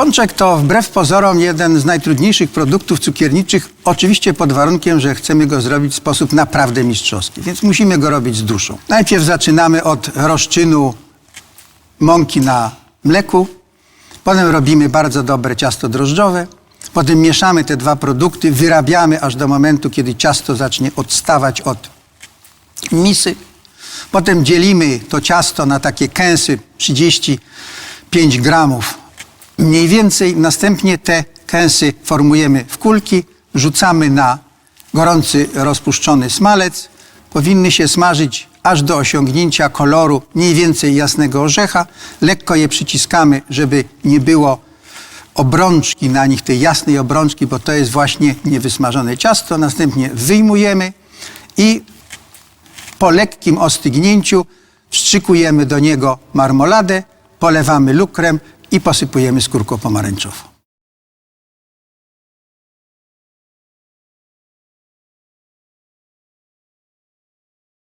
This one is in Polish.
Pączek to wbrew pozorom jeden z najtrudniejszych produktów cukierniczych, oczywiście pod warunkiem, że chcemy go zrobić w sposób naprawdę mistrzowski, więc musimy go robić z duszą. Najpierw zaczynamy od rozczynu mąki na mleku, potem robimy bardzo dobre ciasto drożdżowe, potem mieszamy te dwa produkty, wyrabiamy aż do momentu, kiedy ciasto zacznie odstawać od misy. Potem dzielimy to ciasto na takie kęsy 35 gramów mniej więcej. Następnie te kęsy formujemy w kulki, rzucamy na gorący rozpuszczony smalec. Powinny się smażyć aż do osiągnięcia koloru mniej więcej jasnego orzecha. Lekko je przyciskamy, żeby nie było obrączki na nich, tej jasnej obrączki, bo to jest właśnie niewysmażone ciasto. Następnie wyjmujemy i po lekkim ostygnięciu wstrzykujemy do niego marmoladę, polewamy lukrem i posypujemy skórką pomarańczową.